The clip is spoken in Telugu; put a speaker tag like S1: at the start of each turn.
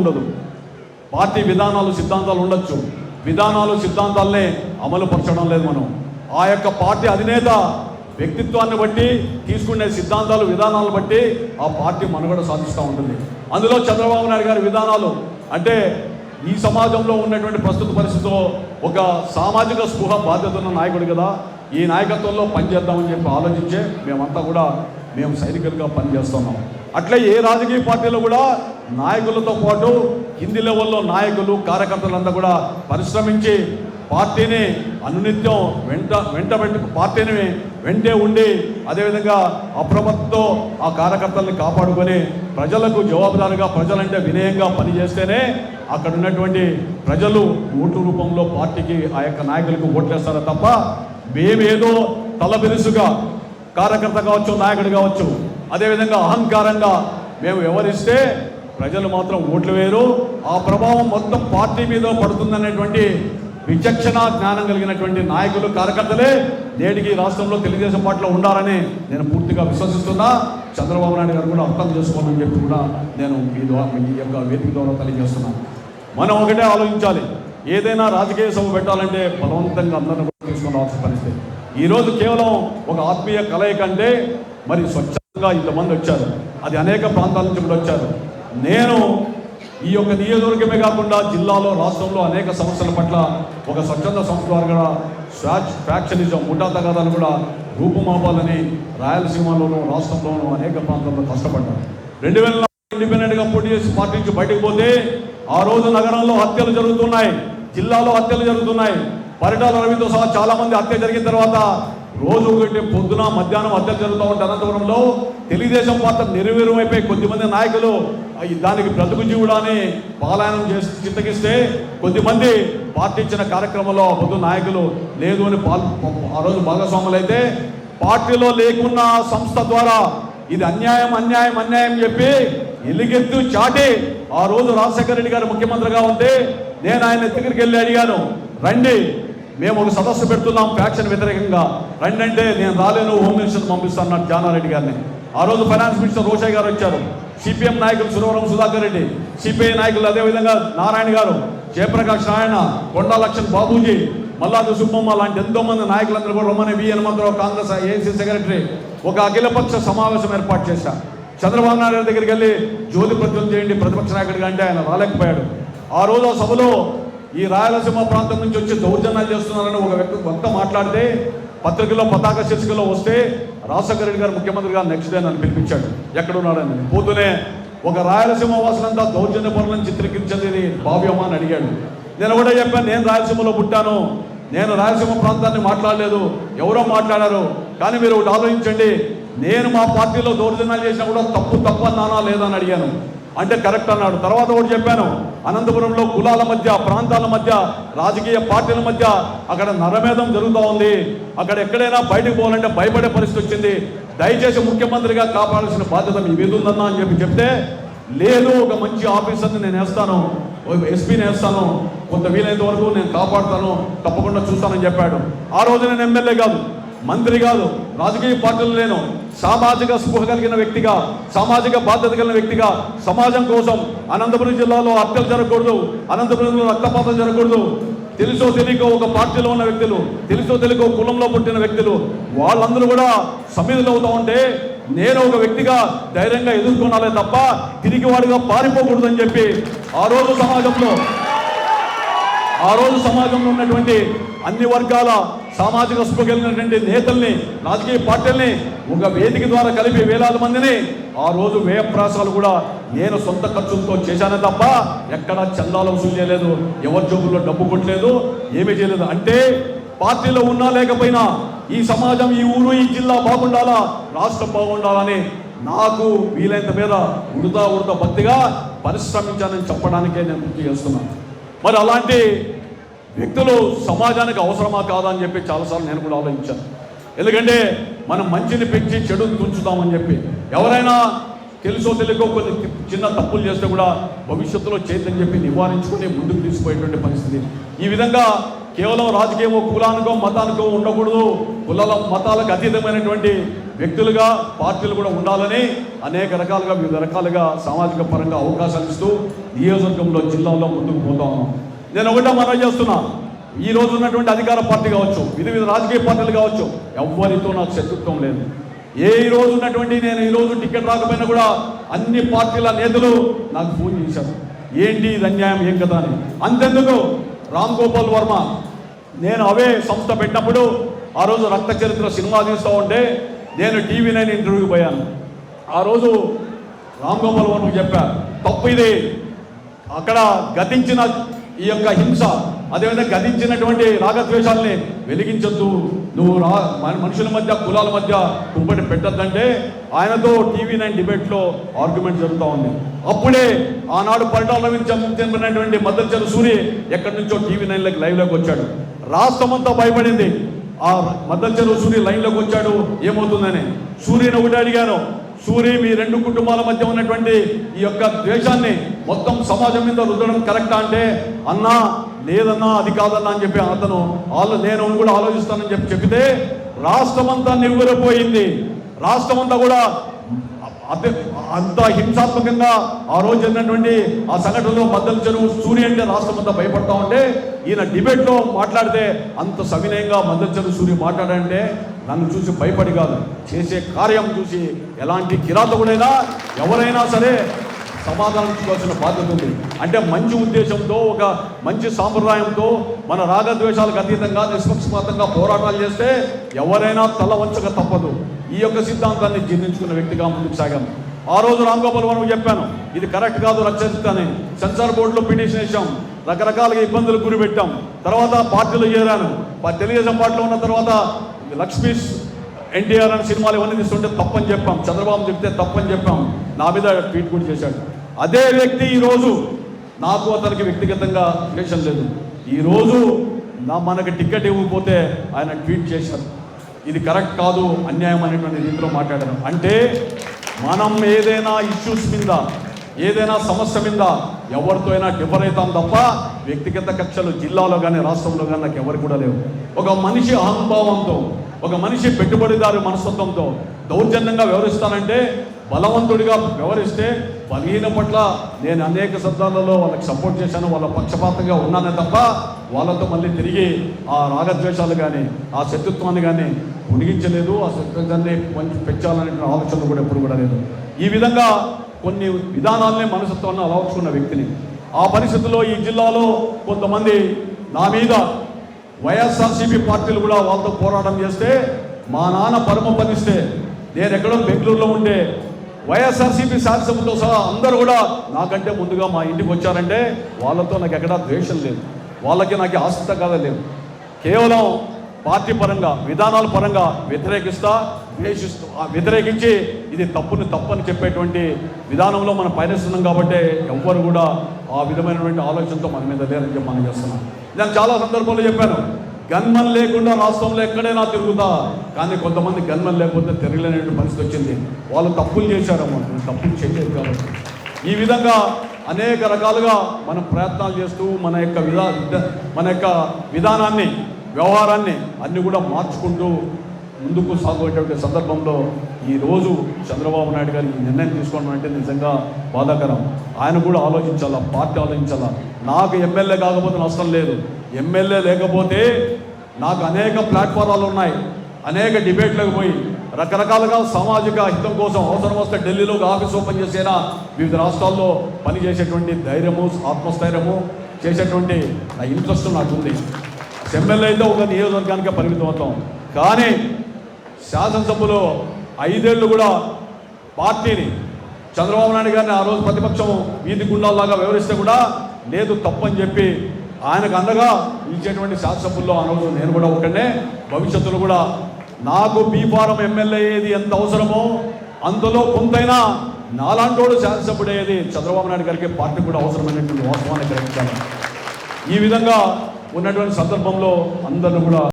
S1: ఉండదు. పార్టీ విధానాలు సిద్ధాంతాలు ఉండొచ్చు. విధానాలు సిద్ధాంతాలనే అమలు పరచడం లేదు మనం. ఆ యొక్క పార్టీ అధినేత వ్యక్తిత్వాన్ని బట్టి తీసుకునే సిద్ధాంతాలు విధానాలను బట్టి ఆ పార్టీ మనుగడ సాధిస్తూ ఉంటుంది. అందులో చంద్రబాబు నాయుడు గారి విధానాలు అంటే ఈ సమాజంలో ఉన్నటువంటి ప్రస్తుత పరిస్థితిలో ఒక సామాజిక స్పృహ బాధ్యత ఉన్న నాయకుడు కదా. ఈ నాయకత్వంలో పనిచేద్దామని చెప్పి ఆలోచించే మేమంతా కూడా మేము సైనికులుగా పనిచేస్తున్నాం. అట్లే ఏ రాజకీయ పార్టీలో కూడా నాయకులతో పాటు కింది లెవెల్లో నాయకులు కార్యకర్తలంతా కూడా పరిశ్రమించి పార్టీని అనునిత్యం వెంట వెంట వెంట పార్టీని వెంటే ఉండి అదేవిధంగా అప్రమత్తతో ఆ కార్యకర్తల్ని కాపాడుకొని ప్రజలకు జవాబుదారుగా ప్రజలంటే వినయంగా పనిచేస్తేనే అక్కడ ఉన్నటువంటి ప్రజలు ఓటు రూపంలో పార్టీకి ఆ యొక్క నాయకులకు ఓట్లేస్తారో తప్ప మేమేదో తలబిరుసుగా కార్యకర్త కావచ్చు నాయకుడు కావచ్చు అదేవిధంగా అహంకారంగా మేము వివరిస్తే ప్రజలు మాత్రం ఓట్లు వేరు ఆ ప్రభావం మొత్తం పార్టీ మీద పడుతుందనేటువంటి విచక్షణ జ్ఞానం కలిగినటువంటి నాయకులు కార్యకర్తలే నేటికి రాష్ట్రంలో తెలుగుదేశం పార్టీలో ఉండాలని నేను పూర్తిగా విశ్వసిస్తున్నా. చంద్రబాబు నాయుడు గారు కూడా అర్థం చేసుకోవాలని చెప్పి కూడా నేను ఈ ద్వారా ఈ యొక్క వేదిక ద్వారా తెలియజేస్తున్నాను. మనం ఒకటే ఆలోచించాలి. ఏదైనా రాజకీయ సభ పెట్టాలంటే బలవంతంగా అందరిని కూడా తీసుకుని రావాల్సిన పరిస్థితి. ఈరోజు కేవలం ఒక ఆత్మీయ కలయిక అంటే మరి స్వచ్ఛంగా ఇంతమంది వచ్చారు. అది అనేక ప్రాంతాల నుంచి కూడా వచ్చారు. నేను ఈ యొక్క నియోజకవర్గమే కాకుండా జిల్లాలో రాష్ట్రంలో అనేక సమస్యల పట్ల ఒక స్వచ్ఛంద సంస్థ ద్వారా కూడా ఫ్యాక్షనిజం ముఠా తగాదాలు కూడా రూపుమాపాలని రాయలసీమలోనూ రాష్ట్రంలోనూ అనేక ప్రాంతాల్లో కష్టపడ్డారు రెండు వేల ఇండిపెండెంట్గా పోటీ చేసి పార్టీ నుంచి బయటకు పోతే ఆ రోజు నగరంలో హత్యలు జరుగుతున్నాయి జిల్లాలో హత్యలు జరుగుతున్నాయి. పరిటాల రవితో సహా చాలా మంది హత్య జరిగిన తర్వాత రోజు ఒకటి పొద్దున మధ్యాహ్నం హత్యలు జరుగుతూ ఉంటే అనంతపురంలో తెలుగుదేశం పాత్ర నిర్వీర్యమైపోయి కొద్దిమంది నాయకులు దానికి బ్రతుకు జీవుడాన్ని పాలాయనం చేసి చింతకిస్తే కొద్దిమంది పార్టీ ఇచ్చిన కార్యక్రమంలో పొద్దు నాయకులు లేదు అని పాల్ ఆ రోజు భాగస్వాములు అయితే పార్టీలో లేకున్న సంస్థ ద్వారా ఇది అన్యాయం అన్యాయం అన్యాయం చెప్పి ఎలుగెత్తు చాటి ఆ రోజు రాజశేఖర రెడ్డి గారు ముఖ్యమంత్రిగా ఉంటే నేను ఆయన దగ్గరికి వెళ్ళి అడిగాను రండి మేము ఒక సదస్సు పెడుతున్నాం ఫ్యాక్షన్ వ్యతిరేకంగా. రండి అంటే నేను రాలేను హోమ్ మినిస్టర్ పంపిస్తాను అన్నాడు జానారెడ్డి గారిని. ఆ రోజు ఫైనాన్స్ మినిస్టర్ రోషయ్య గారు వచ్చారు. సిపిఎం నాయకులు సురవరం సుధాకర్ రెడ్డి సిపిఐ నాయకులు అదేవిధంగా నారాయణ గారు జయప్రకాష్ నారాయణ కొండా లక్ష్మణ్ బాబూజీ మల్లాది సుబ్బమ్మ లాంటి ఎంతో మంది నాయకులందరూ కూడా రమ్మని V Hanumantha Rao Congress AC secretary ఒక అఖిలపక్ష సమావేశం ఏర్పాటు చేశారు. చంద్రబాబు నాయుడు గారి దగ్గరికి వెళ్ళి జ్యోతి ప్రజ్వలం చేయండి ప్రతిపక్ష నాయకుడిగా అంటే ఆయన రాలేకపోయాడు. ఆ రోజు ఆ సభలో ఈ రాయలసీమ ప్రాంతం నుంచి వచ్చి దౌర్జన్యాలు చేస్తున్నారని ఒక వ్యక్తి వక్త మాట్లాడితే పత్రికలో పతాక శీర్షికలో వస్తే రాజశేఖర రెడ్డి గారు ముఖ్యమంత్రి గారు నెక్స్ట్ డే నన్ను పిలిపించాడు. ఎక్కడున్నాడని. పోతూనే ఒక రాయలసీమ వాసులంతా దౌర్జన్య పనులను చిత్రీకరించేది భావ్యమా అని అడిగాడు. నేను కూడా చెప్పాను నేను రాయలసీమలో పుట్టాను. నేను రాయలసీమ ప్రాంతాన్ని మాట్లాడలేదు. ఎవరో మాట్లాడారు. కానీ మీరు ఒకటి ఆలోచించండి. నేను మా పార్టీలో దౌర్జన్యాలు చేసినా కూడా తప్పు తప్పు అన్నానా లేదా అని అడిగాను. అంటే కరెక్ట్ అన్నాడు. తర్వాత ఒకటి చెప్పాను. అనంతపురంలో కులాల మధ్య ప్రాంతాల మధ్య రాజకీయ పార్టీల మధ్య అక్కడ నరమేధం జరుగుతూ ఉంది. అక్కడ ఎక్కడైనా బయటకు పోవాలంటే భయపడే పరిస్థితి వచ్చింది. దయచేసి ముఖ్యమంత్రిగా కాపాడాల్సిన బాధ్యత మీ మీద ఉందన్నా అని చెప్పి చెప్తే లేదు ఒక మంచి ఆఫీసర్ని నేను వేస్తాను. ఎస్పీని వేస్తాను. కొంత వీలైనంత వరకు నేను కాపాడుతాను. తప్పకుండా చూస్తానని చెప్పాడు. ఆ రోజు నేను ఎమ్మెల్యే కాదు మంత్రి కాదు రాజకీయ పార్టీలు లేను. సామాజిక స్పృహ కలిగిన వ్యక్తిగా సామాజిక బాధ్యత కలిగిన వ్యక్తిగా సమాజం కోసం అనంతపురం జిల్లాలో హత్యలు జరగకూడదు అనంతపురంలో రక్తపాతం జరగకూడదు. తెలుసో తెలియక ఒక పార్టీలో ఉన్న వ్యక్తులు తెలుసో తెలియకో కులంలో పుట్టిన వ్యక్తులు వాళ్ళందరూ కూడా సమిధులు అవుతా ఉంటే నేను ఒక వ్యక్తిగా ధైర్యంగా ఎదుర్కొనాలే తప్ప తిరిగి వాడిగా పారిపోకూడదని చెప్పి ఆ రోజు సమాజంలో ఆ రోజు సమాజంలో ఉన్నటువంటి అన్ని వర్గాల సామాజిక స్పృహ కలిగినటువంటి నేతల్ని రాజకీయ పార్టీల్ని ఒక వేదిక ద్వారా కలిపి వేలాది మందిని ఆ రోజు వ్యయప్రాసాలు కూడా నేను సొంత ఖర్చులతో చేశానే తప్ప ఎక్కడా చందాలు వసూలు చేయలేదు ఎవరి జోబుల్లో డబ్బు కొట్టలేదు ఏమీ చేయలేదు. అంటే పార్టీలో ఉన్నా లేకపోయినా ఈ సమాజం ఈ ఊరు ఈ జిల్లా బాగుండాలా? రాష్ట్రం బాగుండాలని నాకు వీలైనంత మీద ఉడతా ఉడతా భక్తిగా పరిశ్రమించానని చెప్పడానికే నేను గుర్తు చేస్తున్నాను. మరి అలాంటి వ్యక్తులు సమాజానికి అవసరమా కాదా అని చెప్పి చాలాసార్లు నేను కూడా ఆలోచించాను. ఎందుకంటే మనం మంచిని పెంచి చెడు తుంచుతామని చెప్పి. ఎవరైనా తెలుసో తెలియకో కొన్ని చిన్న తప్పులు చేస్తే కూడా భవిష్యత్తులో చేయదని చెప్పి నివారించుకుని ముందుకు తీసుకుపోయేటువంటి పరిస్థితి. ఈ విధంగా కేవలం రాజకీయమో కులానికో మతానికో ఉండకూడదు. కులాల మతాలకు అతీతమైనటువంటి వ్యక్తులుగా పార్టీలు కూడా ఉండాలని అనేక రకాలుగా వివిధ రకాలుగా సామాజిక పరంగా అవకాశాలు ఇస్తూ నియోజకవర్గంలో జిల్లాలో ముందుకు పోతా ఉన్నాం. నేను ఒకటే మనం చేస్తున్నా. ఈ రోజు ఉన్నటువంటి అధికార పార్టీ కావచ్చు వివిధ వివిధ రాజకీయ పార్టీలు కావచ్చు ఎవ్వరితో నాకు శత్రుత్వం లేదు. ఏ ఈ రోజు ఉన్నటువంటి నేను ఈ రోజు టికెట్ రాకపోయినా కూడా అన్ని పార్టీల నేతలు నాకు ఫోన్ చేశారు. ఏంటి ఇది అన్యాయం ఏం కదా అని. అంతెందుకు రామ్ గోపాల్ వర్మ నేను అవే సంస్థ పెట్టినప్పుడు ఆ రోజు రక్త చరిత్ర సినిమా తీస్తూ ఉంటే నేను టీవీ నైన్ ఇంటర్వ్యూకి పోయాను. ఆ రోజు రామ్ గోపాల్ వర్మకు చెప్పా తప్పు ఇది. అక్కడ గతించిన ఈ యొక్క హింస అదేవిధంగా గతించినటువంటి రాగద్వేషాలని వెలిగించొద్దు. నువ్వు రా మన- మనుషుల మధ్య కులాల మధ్య కుంపటి పెట్టద్దంటే ఆయనతో టీవీ నైన్ డిబేట్లో ఆర్గ్యుమెంట్ జరుగుతూ ఉంది. అప్పుడే ఆనాడు పరిటాల చెందినటువంటి మద్దతు సూరి ఎక్కడి నుంచో టీవీ నైన్లోకి లైవ్లోకి వచ్చాడు. రాష్ట్రమంతా భయపడింది. ఆ మద్దతు సూరి లైన్లోకి వచ్చాడు. ఏమవుతుందని? సూర్యుని ఒకటి అడిగాను సూరి మీ రెండు కుటుంబాల మధ్య ఉన్నటువంటి ఈ యొక్క ద్వేషాన్ని మొత్తం సమాజం మీద రుద్దడం కరెక్టా అంటే అన్నా లేదన్నా అది కాదన్నా అని చెప్పి అతను వాళ్ళు నేను కూడా ఆలోచిస్తానని చెప్పి చెప్తే రాష్ట్రమంతా నివ్వెరపోయింది. రాష్ట్రమంతా కూడా అదే అంత హింసాత్మకంగా ఆ రోజు జరిగినటువంటి ఆ సంఘటనలో బద్దలు చెరువు సూర్య అంటే రాష్ట్రం అంతా భయపడతా ఉంటే ఈయన డిబేట్లో మాట్లాడితే అంత సవినయంగా మద్దతు చెరువు సూర్య మాట్లాడంటే నన్ను చూసి భయపడి కాదు. చేసే కార్యం చూసి ఎలాంటి కిరాతకుడైనా ఎవరైనా సరే సమాధానం ఇచ్చుకోవాల్సిన బాధ్యత ఉంది. అంటే మంచి ఉద్దేశంతో ఒక మంచి సాంప్రదాయంతో మన రాగద్వేషాలకు అతీతంగా నిష్పక్షపాతంగా పోరాటాలు చేస్తే ఎవరైనా తల వంచక తప్పదు. ఈ యొక్క సిద్ధాంతాన్ని జీర్ణించుకున్న వ్యక్తిగా ముందుకు సాగాం. ఆ రోజు రామ్ గోపాల్ చెప్పాను ఇది కరెక్ట్ కాదు రక్షిస్తానని. సెన్సార్ బోర్డులో పిటిషన్ వేసాం రకరకాలుగా ఇబ్బందులు గురి పెట్టాం తర్వాత పార్టీలో చేరాను. తెలుగుదేశం పార్టీలో ఉన్న తర్వాత లక్ష్మీస్ ఎన్టీఆర్ అనే సినిమాలు ఇవన్నీ తీసుకుంటే తప్పని చెప్పాం. చంద్రబాబు చెప్తే తప్పని చెప్పాం. నా మీద ట్వీట్ కూడా చేశాడు. అదే వ్యక్తి ఈరోజు నాకు అతనికి వ్యక్తిగతంగా రిలేషన్ లేదు. ఈరోజు నా మనకి టికెట్ ఇవ్వకపోతే ఆయన ట్వీట్ చేశారు. ఇది కరెక్ట్ కాదు అన్యాయం అనేటువంటి రీతిలో మాట్లాడారు. అంటే మనం ఏదైనా ఇష్యూస్ మీద ఏదైనా సమస్య మీద ఎవరితో అయినా డిఫర్ అవుతాం తప్ప వ్యక్తిగత కక్షలు జిల్లాలో కానీ రాష్ట్రంలో కానీ నాకు ఎవరు కూడా లేవు. ఒక మనిషి అహంభావంతో ఒక మనిషి పెట్టుబడిదారు మనస్తత్వంతో దౌర్జన్యంగా వ్యవహరిస్తానంటే బలవంతుడిగా వ్యవహరిస్తే బలహీన పట్ల నేను అనేక సందర్భాలలో వాళ్ళకి సపోర్ట్ చేశాను వాళ్ళ పక్షపాతంగా ఉన్నానే తప్ప వాళ్ళతో మళ్ళీ తిరిగి ఆ రాగద్వేషాలు కానీ ఆ శత్రుత్వాన్ని కానీ ఉనిగించలేదు ఆ శత్రుత్వాన్ని పెంచాలనే ఆలోచన కూడా ఎప్పుడు కూడా లేదు. ఈ విధంగా కొన్ని విధానాలనే మనసత్వాన్ని అలవర్చుకున్న వ్యక్తిని. ఆ పరిస్థితుల్లో ఈ జిల్లాలో కొంతమంది నా మీద వైఎస్ఆర్సీపీ పార్టీలు కూడా వాళ్ళతో పోరాటం చేస్తే మా నాన్న పరమ పనిస్తే నేను ఎక్కడో బెంగళూరులో ఉంటే వైఎస్ఆర్సీపీ శాసనసభతో సహా అందరూ కూడా నాకంటే ముందుగా మా ఇంటికి వచ్చారంటే వాళ్ళతో నాకు ఎక్కడా ద్వేషం లేదు. వాళ్ళకి నాకు ఆసక్త కథ లేదు. కేవలం పార్టీ పరంగా విధానాల పరంగా వ్యతిరేకిస్తా ద్వేషిస్తూ వ్యతిరేకించి ఇది తప్పుని తప్పని చెప్పేటువంటి విధానంలో మనం పయనిస్తున్నాం కాబట్టి ఎవ్వరు కూడా ఆ విధమైనటువంటి ఆలోచనతో మన మీద లేరని చెప్పి మనం చేస్తున్నాం. నేను చాలా సందర్భాల్లో చెప్పాను గన్మన్ లేకుండా రాష్ట్రంలో ఎక్కడైనా తిరుగుతా కానీ కొంతమంది గన్మన్ లేకపోతే తిరగలేనటువంటి పరిస్థితి వచ్చింది. వాళ్ళు తప్పులు చేశారమ్మా తప్పులు చేయలేదు కాబట్టి. ఈ విధంగా అనేక రకాలుగా మనం ప్రయత్నాలు చేస్తూ మన యొక్క విధా మన యొక్క విధానాన్ని వ్యవహారాన్ని అన్ని కూడా మార్చుకుంటూ ముందుకు సాగేటువంటి సందర్భంలో ఈరోజు చంద్రబాబు నాయుడు గారు ఈ నిర్ణయం తీసుకోవడం అంటే నిజంగా బాధాకరం. ఆయన కూడా ఆలోచించాలా పార్టీ ఆలోచించాలా? నాకు ఎమ్మెల్యే కాకపోతే నష్టం లేదు. ఎమ్మెల్యే లేకపోతే నాకు అనేక ప్లాట్ఫారాలు ఉన్నాయి. అనేక డిబేట్లకు పోయి రకరకాలుగా సామాజిక హితం కోసం అవసరం వస్తే ఢిల్లీలో ఒక ఆఫీస్ ఓపెన్ చేసేనా వివిధ రాష్ట్రాల్లో పనిచేసేటువంటి ధైర్యము ఆత్మస్థైర్యము చేసేటువంటి నా ఇంట్రెస్ట్ నాకు ఉంది. ఎమ్మెల్యే అయితే ఒక నియోజకవర్గానికి పరిమితం అవుతాం. కానీ శాసనసభలో ఐదేళ్ళు కూడా పార్టీని చంద్రబాబు నాయుడు గారిని ఆ రోజు ప్రతిపక్షం వీధి గుండాల్లాగా వివరిస్తే కూడా లేదు తప్పని చెప్పి ఆయనకు అండగా ఇచ్చేటువంటి శాసనసభల్లో ఆ రోజు నేను కూడా ఒకనే భవిష్యత్తులో కూడా నాకు బీఫారం ఎమ్మెల్యే ఏది ఎంత అవసరమో అందులో కొంతైనా నాలాంటోడు శాసనసభ్యుడు చంద్రబాబు నాయుడు గారికి పార్టీ కూడా అవసరమైనటువంటి వాస్తవాన్ని గ్రహించాలి. ఈ విధంగా ఉన్నటువంటి సందర్భంలో అందరిని కూడా